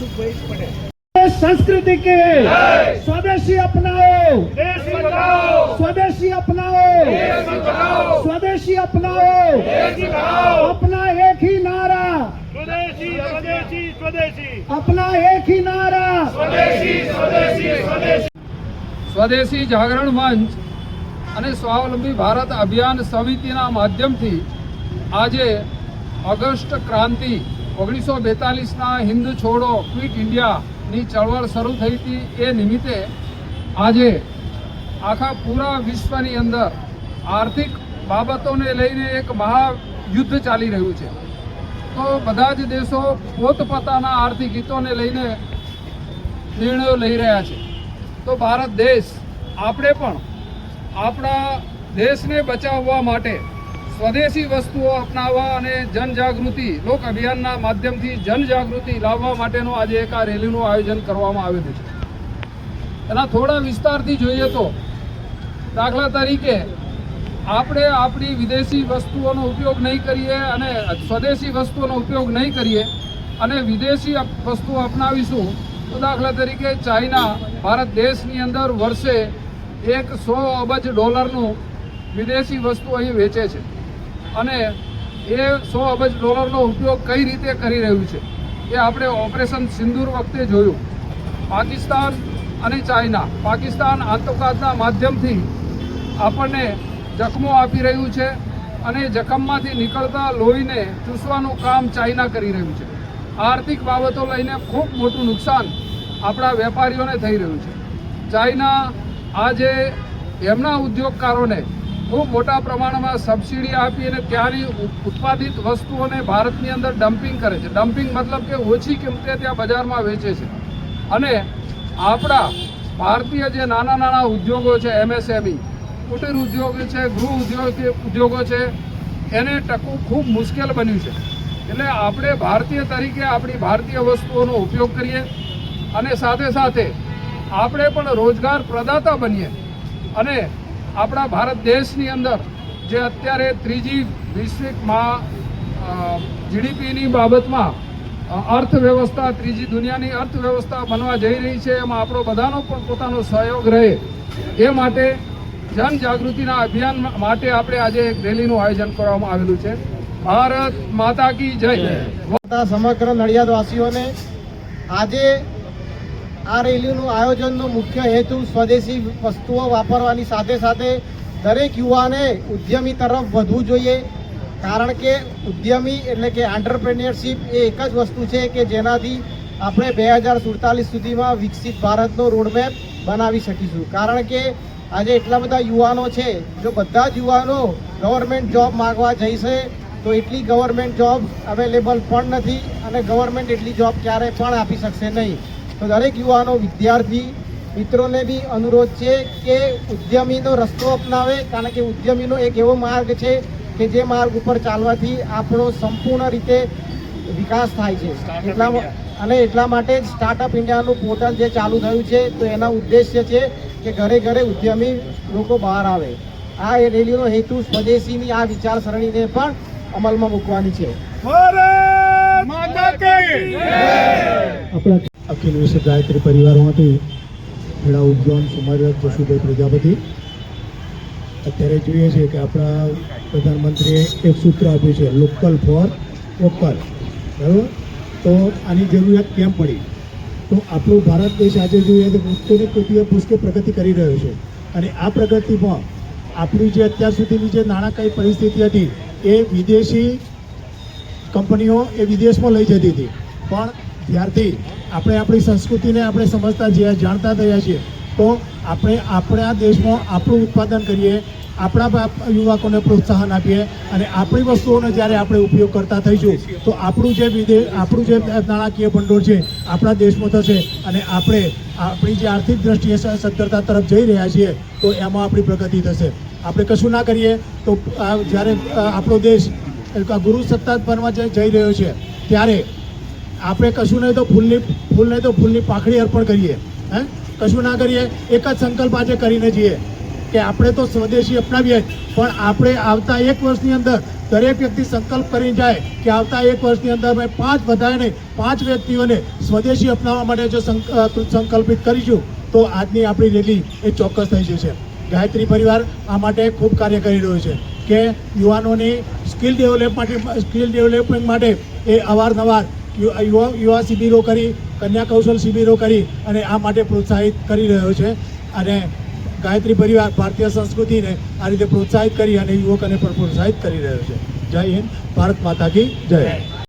સંસ્કૃતિ કે સ્વદેશી અપનાવો સ્વદેશી અપનાવો સ્વદેશી અપનાવો અપના એક ही નારા સ્વદેશી અપના એક ही નારા સ્વદેશી જાગરણ મંચ અને સ્વાવલંબી ભારત અભિયાન સમિતિના માધ્યમથી આજે ઓગસ્ટ ક્રાંતિ ઓગણીસો બેતાલીસના હિન્દ છોડો ક્વિટ ઇન્ડિયાની ચળવળ શરૂ થઈ હતી એ નિમિત્તે આજે આખા પૂરા વિશ્વની અંદર આર્થિક બાબતોને લઈને એક મહાયુદ્ધ ચાલી રહ્યું છે. તો બધા જ દેશો પોતપોતાના આર્થિક હિતોને લઈને નિર્ણયો લઈ રહ્યા છે. તો ભારત દેશ, આપણે પણ આપણા દેશને બચાવવા માટે સ્વદેશી વસ્તુઓ અપનાવવા અને જનજાગૃતિ, લોક અભિયાનના માધ્યમથી જનજાગૃતિ લાવવા માટેનું આજે એક આ રેલીનું આયોજન કરવામાં આવેલું છે. એના થોડા વિસ્તારથી જોઈએ તો, દાખલા તરીકે, આપણે આપણી વિદેશી વસ્તુઓનો ઉપયોગ નહીં કરીએ અને સ્વદેશી વસ્તુઓનો ઉપયોગ નહીં કરીએ અને વિદેશી વસ્તુઓ અપનાવીશું, તો દાખલા તરીકે ચાઇના, ભારત દેશની અંદર વર્ષે એક સો અબજ ડોલરનું વિદેશી વસ્તુ અહીં વેચે છે. અને એ સો અબજ ડોલરનો ઉપયોગ કઈ રીતે કરી રહ્યું છે એ આપણે ઓપરેશન સિંદૂર વખતે જોયું. પાકિસ્તાન અને ચાઇના, પાકિસ્તાન આતંકવાદના માધ્યમથી આપણને જખમો આપી રહ્યું છે અને જખમમાંથી નીકળતા લોહીને ચૂસવાનું કામ ચાઇના કરી રહ્યું છે. આર્થિક બાબતો લઈને ખૂબ મોટું નુકસાન આપણા વેપારીઓને થઈ રહ્યું છે. ચાઇના આજે એમના ઉદ્યોગકારોને ખૂબ મોટા પ્રમાણમાં સબસિડી આપી અને ત્યાંની ઉત્પાદિત વસ્તુઓને ભારતની અંદર ડમ્પિંગ કરે છે. ડમ્પિંગ મતલબ કે ઓછી કિંમતે ત્યાં બજારમાં વેચે છે. અને આપણા ભારતીય જે નાના નાના ઉદ્યોગો છે એમએસએમઈ કુટીર ઉદ્યોગ છે, ગૃહ ઉદ્યોગ, ઉદ્યોગો છે, એને ટકવું ખૂબ મુશ્કેલ બન્યું છે. એટલે આપણે ભારતીય તરીકે આપણી ભારતીય વસ્તુઓનો ઉપયોગ કરીએ અને સાથે સાથે આપણે પણ રોજગાર પ્રદાતા બનીએ. અને આપણા ભારત દેશની અંદર જે અત્યારે ત્રીજી વૈશ્વિકમાં જીડીપીની બાબતમાં અર્થવ્યવસ્થા, ત્રીજી દુનિયાની અર્થવ્યવસ્થા બનવા જઈ રહી છે, એમાં આપણો બધાનો પણ પોતાનો સહયોગ રહે. એ માટે જનજાગૃતિના અભિયાન માટે આપણે આજે એક રેલીનું આયોજન કરવામાં આવેલું છે. ભારત માતા કી જય. સમગ્ર નડિયાદવાસીઓને આજે આ રેલીનું આયોજનનો મુખ્ય હેતુ સ્વદેશી વસ્તુઓ વાપરવાની સાથે સાથે દરેક યુવાને ઉદ્યમી તરફ વધવું જોઈએ. કારણ કે ઉદ્યમી એટલે કે આંટરપ્રેન્યોરશિપ એ એક જ વસ્તુ છે કે જેનાથી આપણે બે હજાર સુડતાલીસ સુધીમાં વિકસિત ભારતનો રોડમેપ બનાવી શકીશું. કારણ કે આજે એટલા બધા યુવાનો છે, જો બધા જ યુવાનો ગવર્મેન્ટ જોબ માગવા જઈશે, તો એટલી ગવર્મેન્ટ જોબ અવેલેબલ પણ નથી અને ગવર્મેન્ટ એટલી જોબ ક્યારે પણ આપી શકશે નહીં. તો દરેક યુવાનો વિદ્યાર્થી મિત્રોને બી અનુરોધ છે કે ઉદ્યમીનો રસ્તો અપનાવે કારણ કે ઉદ્યમીનો એક એવો માર્ગ છે કે જે માર્ગ ઉપર ચાલવાથી આપણો સંપૂર્ણ રીતે વિકાસ થાય છે. એટલા અને એટલા માટે જ સ્ટાર્ટઅપ ઇન્ડિયાનું પોર્ટલ જે ચાલુ થયું છે તો એના ઉદ્દેશ્ય છે કે ઘરે ઘરે ઉદ્યમી લોકો બહાર આવે. આ એ રેલીનો હેતુ સ્વદેશીની આ વિચારસરણીને પણ અમલમાં મૂકવાની છે. ભારત માતા કી અખિલ વિશ્વ ગાયત્રી પરિવારમાંથી ખેડા ઉદ્યાન સુમાર્ય જશુભાઈ પ્રજાપતિ. અત્યારે જોઈએ છે કે આપણા પ્રધાનમંત્રીએ એક સૂત્ર આપ્યું છે લોકલ ફોર વોકલ બરાબર? તો આની જરૂરિયાત કેમ પડી? તો આપણો ભારત દેશ આજે જોઈએ તો કોઈને કોટીએ પુષ્કે પ્રગતિ કરી રહ્યો છે. અને આ પ્રગતિમાં આપણી જે અત્યાર સુધીની જે નાણાકીય પરિસ્થિતિ હતી, એ વિદેશી કંપનીઓ એ વિદેશમાં લઈ જતી હતી. પણ ત્યારથી આપણે આપણી સંસ્કૃતિને આપણે સમજતા જઈએ, જાણતા થયા છીએ. તો આપણે, આપણા દેશમાં આપણું ઉત્પાદન કરીએ, આપણા યુવકોને પ્રોત્સાહન આપીએ અને આપણી વસ્તુઓનો જ્યારે આપણે ઉપયોગ કરતા થઈશું, તો આપણું જે વિદેશ આપણું જે નાણાકીય ભંડોળ છે, આપણા દેશમાં થશે અને આપણે આપણી જે આર્થિક દ્રષ્ટિએ સદ્ધરતા તરફ જઈ રહ્યા છીએ, તો એમાં આપણી પ્રગતિ થશે. આપણે કશું ના કરીએ, તો જ્યારે આપણો દેશ ગુરુ સત્તા બનવા જઈ રહ્યો છે, ત્યારે આપણે કશું નહીં તો ફૂલની ફૂલ નહીં તો ફૂલની પાખડી અર્પણ કરીએ, હે? કશું ના કરીએ, એક જ સંકલ્પ આજે કરીને જઈએ કે આપણે તો સ્વદેશી અપનાવીએ, પણ આપણે આવતા એક વર્ષની અંદર દરેક વ્યક્તિ સંકલ્પ કરી જાય કે આવતા એક વર્ષની અંદર અમે પાંચ બધાને, પાંચ વ્યક્તિઓને સ્વદેશી અપનાવવા માટે જો સંક- સંકલ્પિત કરીશું, તો આજની આપણી રેલી એ ચોક્કસ થઈ જશે. ગાયત્રી પરિવાર આ માટે ખૂબ કાર્ય કરી રહ્યો છે કે યુવાનોની સ્કિલ ડેવલપ માટે સ્કિલ ડેવલપમેન્ટ માટે એ અવારનવાર યુવા યુવા શિબિરો કરી, કન્યા કૌશલ શિબિરો કરી અને આ માટે પ્રોત્સાહિત કરી રહ્યો છે. અને ગાયત્રી પરિવાર ભારતીય સંસ્કૃતિને આ રીતે પ્રોત્સાહિત કરી અને યુવકોને પણ પ્રોત્સાહિત કરી રહ્યો છે. જય હિન્દ, ભારત માતા કી જય.